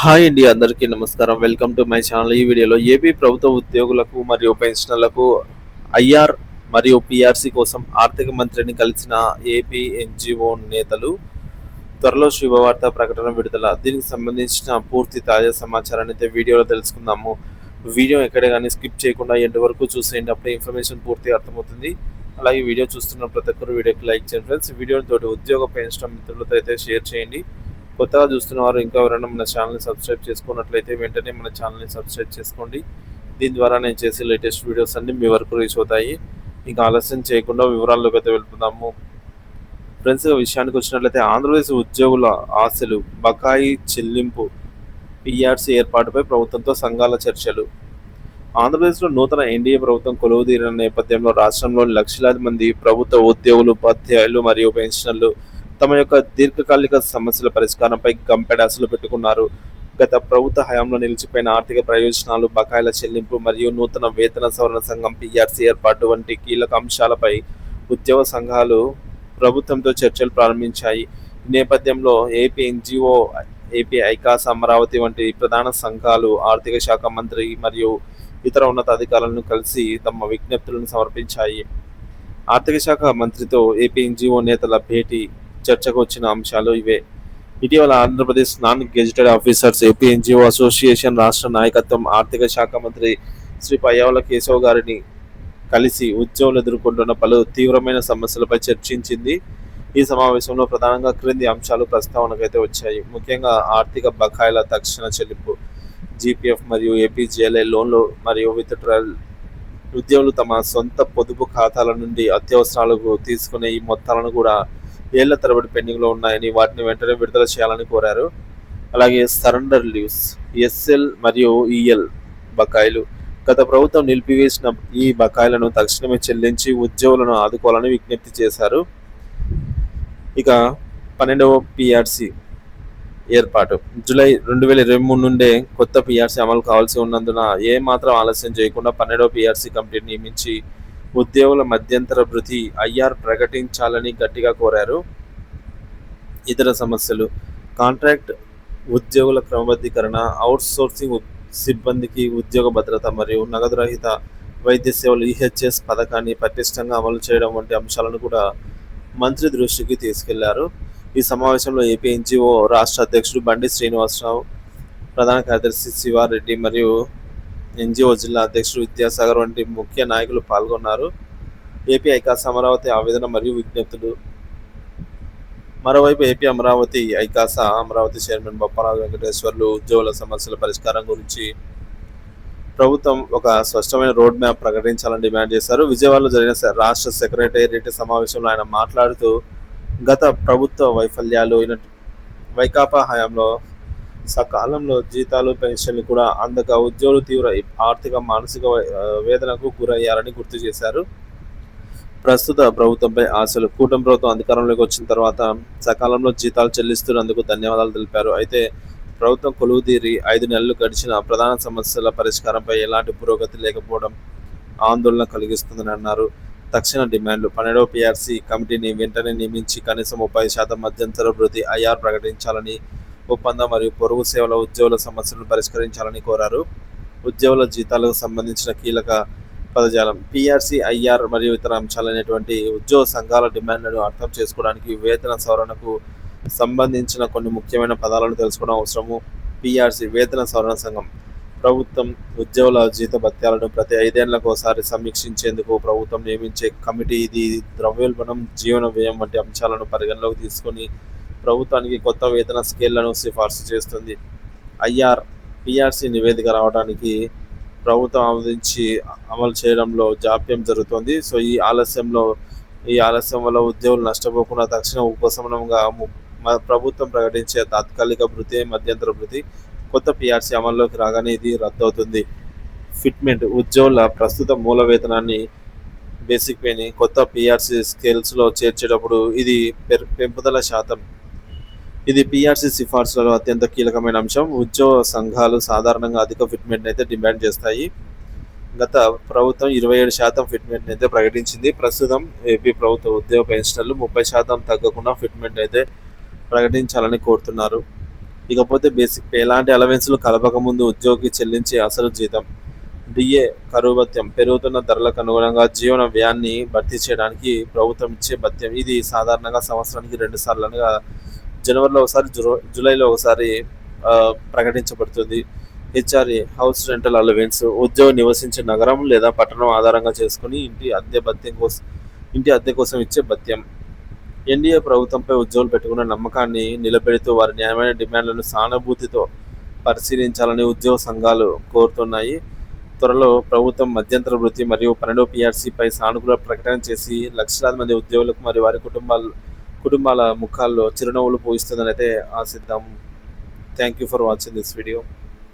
Hi అండి అందరికీ నమస్కారం. Welcome to my channel. ఈ వీడియోలో ఏపీ ప్రభుత్వ ఉద్యోగులకు మరియు పెన్షనర్లకు ఐఆర్ మరియు పిఆర్సి కోసం ఆర్థిక మంత్రిని కలిసిన ఏపీ ఎన్జిఓ నేతలు త్వరలో శుభవార్త ప్రకటన విడుదల. దీనికి సంబంధించిన పూర్తి తాజా సమాచారాన్ని అయితే వీడియోలో తెలుసుకుందాము. వీడియో ఎక్కడ కానీ స్కిప్ చేయకుండా ఎండ్ వరకు చూసేయండి. అప్పుడే ఇన్ఫర్మేషన్ పూర్తిగా అర్థమవుతుంది. అలాగే వీడియో చూస్తున్న ప్రతి ఒక్కరు వీడియోకి లైక్ చేయండి ఫ్రెండ్స్. వీడియోని తోటి ఉద్యోగ పెన్షన్ మిత్రులతో అయితే షేర్ చేయండి. కొత్తగా చూస్తున్న వారు ఇంకా ఎవరైనా మన ఛానల్ని సబ్స్క్రైబ్ చేసుకున్నట్లయితే వెంటనే మన ఛానల్ని సబ్స్క్రైబ్ చేసుకోండి. దీని ద్వారా నేను చేసే లేటెస్ట్ వీడియోస్ అన్ని మీ వరకు రీచ్ అవుతాయి. ఇంకా ఆలస్యం చేయకుండా వివరాల్లోకి అయితే వెళ్తున్నాము. ఫ్రెండ్స్ విషయానికి వచ్చినట్లయితే ఆంధ్రప్రదేశ్ ఉద్యోగుల ఆశలు బకాయి చెల్లింపు పిఆర్సీ ఏర్పాటుపై ప్రభుత్వంతో సంఘాల చర్చలు. ఆంధ్రప్రదేశ్లో నూతన ఎన్డీఏ ప్రభుత్వం కొలువుదీరిన నేపథ్యంలో రాష్ట్రంలోని లక్షలాది మంది ప్రభుత్వ ఉద్యోగులు ఉపాధ్యాయులు మరియు పెన్షనర్లు తమ యొక్క దీర్ఘకాలిక సమస్యల పరిష్కారంపై గంపెడాసులు పెట్టుకున్నారు. గత ప్రభుత్వ హయాంలో నిలిచిపోయిన ఆర్థిక ప్రయోజనాలు బకాయిల చెల్లింపు మరియు నూతన వేతన సవరణ సంఘం పిఆర్సీ ఏర్పాటు వంటి కీలక అంశాలపై ఉద్యోగ సంఘాలు ప్రభుత్వంతో చర్చలు ప్రారంభించాయి. ఈ నేపథ్యంలో ఏపీ ఎన్జిఓ ఏపీ ఐకాస్ అమరావతి వంటి ప్రధాన సంఘాలు ఆర్థిక శాఖ మంత్రి మరియు ఇతర ఉన్నతాధికారులను కలిసి తమ విజ్ఞప్తులను సమర్పించాయి. ఆర్థిక శాఖ మంత్రితో ఏపీ ఎన్జిఓ నేతల భేటీ చర్చకు వచ్చిన అంశాలు ఇవే. ఇటీవల Andhra Pradesh non gazetted officers AP NGO association రాష్ట్ర నాయకత్వం ఆర్థిక శాఖ మంత్రి శ్రీ పయ్యావుల కేశవ్ గారిని కలిసి ఉద్యోగులు ఎదుర్కొంటున్న పలు తీవ్రమైన సమస్యలపై చర్చించింది. ఈ సమావేశంలో ప్రధానంగా క్రింది అంశాలు ప్రస్తావనకైతే వచ్చాయి. ముఖ్యంగా ఆర్థిక బకాయిల తక్షణ చెల్లింపు జీపీఎఫ్ మరియు ఏపీజీఎల్ఐ లోన్లు మరియు విత్డ్రాయల్ ఉద్యోగులు తమ సొంత పొదుపు ఖాతాల నుండి అత్యవసరాలకు తీసుకునే ఈ మొత్తాలను కూడా ఏళ్ళ తరబడి పెండింగ్లో ఉన్నాయని వాటిని వెంటనే విడుదల చేయాలని కోరారు. అలాగే సరెండర్ లీవ్స్ ఎస్ఎల్ మరియు ఈఎల్ బకాయిలు గత ప్రభుత్వం నిలిపివేసిన ఈ బకాయిలను తక్షణమే చెల్లించి ఉద్యోగులను ఆదుకోవాలని విజ్ఞప్తి చేశారు. ఇక పన్నెండవ పిఆర్సి ఏర్పాటు. జూలై రెండు వేల ఇరవై మూడు నుండే కొత్త పిఆర్సీ అమలు కావాల్సి ఉన్నందున ఏ మాత్రం ఆలస్యం చేయకుండా పన్నెండవ పిఆర్సీ కమిటీని నియమించి ఉద్యోగుల మధ్యంతర భృతి ఐఆర్ ప్రకటించాలని గట్టిగా కోరారు. ఇతర సమస్యలు. కాంట్రాక్ట్ ఉద్యోగుల క్రమబద్ధీకరణ అవుట్సోర్సింగ్ సిబ్బందికి ఉద్యోగ భద్రత మరియు నగదు రహిత వైద్య సేవలు ఈహెచ్ఎస్ పథకాన్ని పటిష్టంగా అమలు చేయడం వంటి అంశాలను కూడా మంత్రి దృష్టికి తీసుకెళ్ళారు. ఈ సమావేశంలో ఏపీ ఎన్జిఓ రాష్ట్ర అధ్యక్షుడు బండి శ్రీనివాసరావు ప్రధాన కార్యదర్శి శివారెడ్డి మరియు ఎన్జిఓ జిల్లా అధ్యక్షుడు విద్యాసాగర్ వంటి ముఖ్య నాయకులు పాల్గొన్నారు. ఏపీ ఐకాస్ అమరావతి ఆవేదన మరియు విజ్ఞప్తులు. మరోవైపు ఏపీ అమరావతి ఐకాస అమరావతి చైర్మన్ బొప్పరాజు వెంకటేశ్వర్లు ఉద్యోగుల సమస్యల పరిష్కారం గురించి ప్రభుత్వం ఒక స్పష్టమైన రోడ్ మ్యాప్ ప్రకటించాలని డిమాండ్ చేశారు. విజయవాడలో జరిగిన రాష్ట్ర సెక్రటేరియట్ సమావేశంలో ఆయన మాట్లాడుతూ గత ప్రభుత్వ వైఫల్యాలు వైకాపా హయాంలో సకాలంలో జీతాలు పెన్షన్లు కూడా అందక ఉద్యోగులు తీవ్ర ఆర్థిక మానసిక వేదనకు గురయ్యారని గుర్తు చేశారు. ప్రస్తుత ప్రభుత్వంపై ఆశలు కూటమి ప్రభుత్వం అధికారంలోకి వచ్చిన తర్వాత సకాలంలో జీతాలు చెల్లిస్తున్నందుకు ధన్యవాదాలు తెలిపారు. అయితే ప్రభుత్వం కొలువుదీరి ఐదు నెలలు గడిచిన ప్రధాన సమస్యల పరిష్కారంపై ఎలాంటి పురోగతి లేకపోవడం ఆందోళన కలిగిస్తుందని అన్నారు. తక్షణ డిమాండ్లు పన్నెండవ పిఆర్సీ కమిటీని వెంటనే నియమించి కనీసం ముప్పై శాతం మధ్యంతర వృద్ధి ఐఆర్ ప్రకటించాలని ఒప్పంద మరియు పొరుగు సేవల ఉద్యోగుల సమస్యలను పరిష్కరించాలని కోరారు. ఉద్యోగుల జీతాలకు సంబంధించిన కీలక పదజాలం పిఆర్సీ ఐఆర్ మరియు ఇతర అంశాలైనటువంటి ఉద్యోగ సంఘాల డిమాండ్లను అర్థం చేసుకోవడానికి వేతన సవరణకు సంబంధించిన కొన్ని ముఖ్యమైన పదాలను తెలుసుకోవడం అవసరము. పిఆర్సీ వేతన సవరణ సంఘం. ప్రభుత్వం ఉద్యోగుల జీత భత్యాలను ప్రతి ఐదేళ్ళకు ఒకసారి సమీక్షించేందుకు ప్రభుత్వం నియమించే కమిటీ ఇది ద్రవ్యోల్బణం జీవన వ్యయం వంటి అంశాలను పరిగణలోకి తీసుకొని ప్రభుత్వానికి కొత్త వేతన స్కేళ్ళను సిఫార్సు చేస్తుంది. ఐఆర్ పిఆర్సీ నివేదిక రావడానికి ప్రభుత్వం ఆమోదించి అమలు చేయడంలో జాప్యం జరుగుతుంది. సో ఈ ఆలస్యంలో ఈ ఆలస్యం వల్ల ఉద్యోగులు నష్టపోకుండా తక్షణ ఉపశమనంగా ము- ప్రభుత్వం ప్రకటించే తాత్కాలిక భృతి మధ్యంతర భృతి కొత్త పిఆర్సీ అమల్లోకి రాగానే ఇది రద్దవుతుంది. ఫిట్మెంట్ ఉద్యోగుల ప్రస్తుత మూల వేతనాన్ని బేసిక్ పేని కొత్త పిఆర్సీ స్కేల్స్లో చేర్చేటప్పుడు ఇది పెంపుదల శాతం. ఇది పిఆర్సీ సిఫార్సులలో అత్యంత కీలకమైన అంశం. ఉద్యోగ సంఘాలు సాధారణంగా అధిక ఫిట్మెంట్ అయితే డిమాండ్ చేస్తాయి. గత ప్రభుత్వం ఇరవై ఏడు శాతం ఫిట్మెంట్ అయితే ప్రకటించింది. ప్రస్తుతం ఏపీ ప్రభుత్వ ఉద్యోగ పెన్షనర్లు ముప్పై శాతం తగ్గకుండా ఫిట్మెంట్ అయితే ప్రకటించాలని కోరుతున్నారు. ఇకపోతే బేసిక్ పే ఎలాంటి అలవెన్స్లు కలపక ముందు చెల్లించే అసలు జీతం డిఏ కరువు భత్యం పెరుగుతున్న ధరలకు అనుగుణంగా జీవన వ్యయాన్ని భర్తీ చేయడానికి ప్రభుత్వం ఇచ్చే భత్యం. ఇది సాధారణంగా సంవత్సరానికి రెండు సార్లుగా జనవరిలో ఒకసారి జూలైలో ఒకసారి ప్రకటించబడుతుంది. హెచ్ఆర్ఏ హౌస్ రెంటల్ అలవెన్స్ ఉద్యోగి నివసించే నగరం లేదా పట్టణం ఆధారంగా చేసుకుని ఇంటి అద్దె భత్యం కోసం ఇంటి అద్దె కోసం ఇచ్చే భత్యం. ఎన్డీఏ ప్రభుత్వంపై ఉద్యోగులు పెట్టుకున్న నమ్మకాన్ని నిలబెడుతూ వారి న్యాయమైన డిమాండ్లను సానుభూతితో పరిశీలించాలని ఉద్యోగ సంఘాలు కోరుతున్నాయి. త్వరలో ప్రభుత్వం మధ్యంతర వృత్తి మరియు పన్నెండు పీఆర్సీపై సానుకూల ప్రకటన చేసి లక్షలాది మంది ఉద్యోగులకు మరియు వారి కుటుంబాలు కుటుంబాల ముఖాల్లో చిరునవ్వులు పోయిస్తుందని అయితే ఆశిద్దాం. Thank you for watching this video